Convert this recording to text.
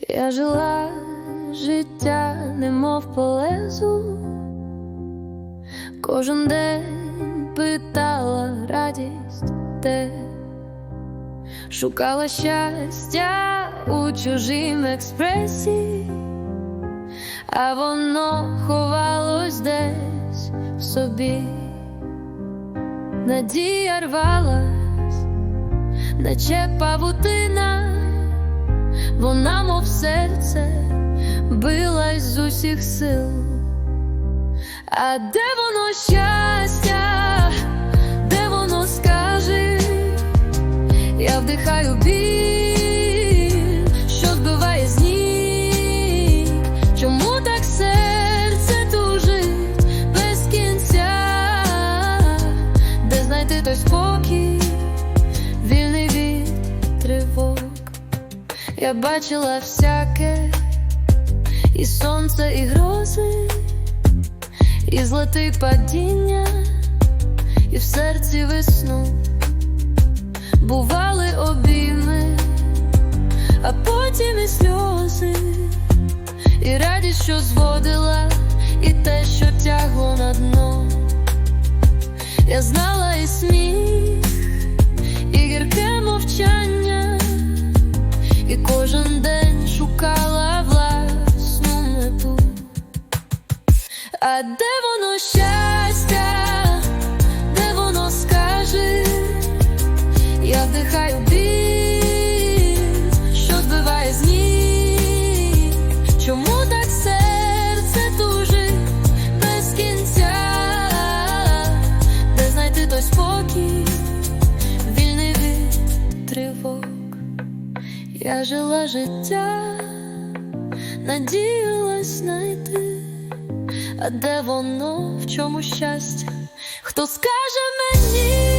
Я жила життя, немов по лезу, кожен день питала радість де, шукала щастя у чужім експресі, а воно ховалось десь в собі. Надія рвалась, наче павутина, вона, мов серце, билась з усіх сил. А де воно щастя, де воно скаже, я вдихаю біль, що збиває з ніг. Чому так серце тужить без кінця? Де знайти той спокій, Я бачила всяке, і сонце, і грози, і злети падіння, і в серці весну. Бували обійми, а потім і сльози, і радість, що зводила, і те, що тягло на дно. Я знала і сміх, Де воно щастя, де воно скаже, я вдихаю біль, що збиває з ніг. Чому так серце тужить без кінця? Де знайти той спокій, вільний від тривог? Я жила життя, надіялась знайти, а де воно, в чому щастя? Хто скаже мені?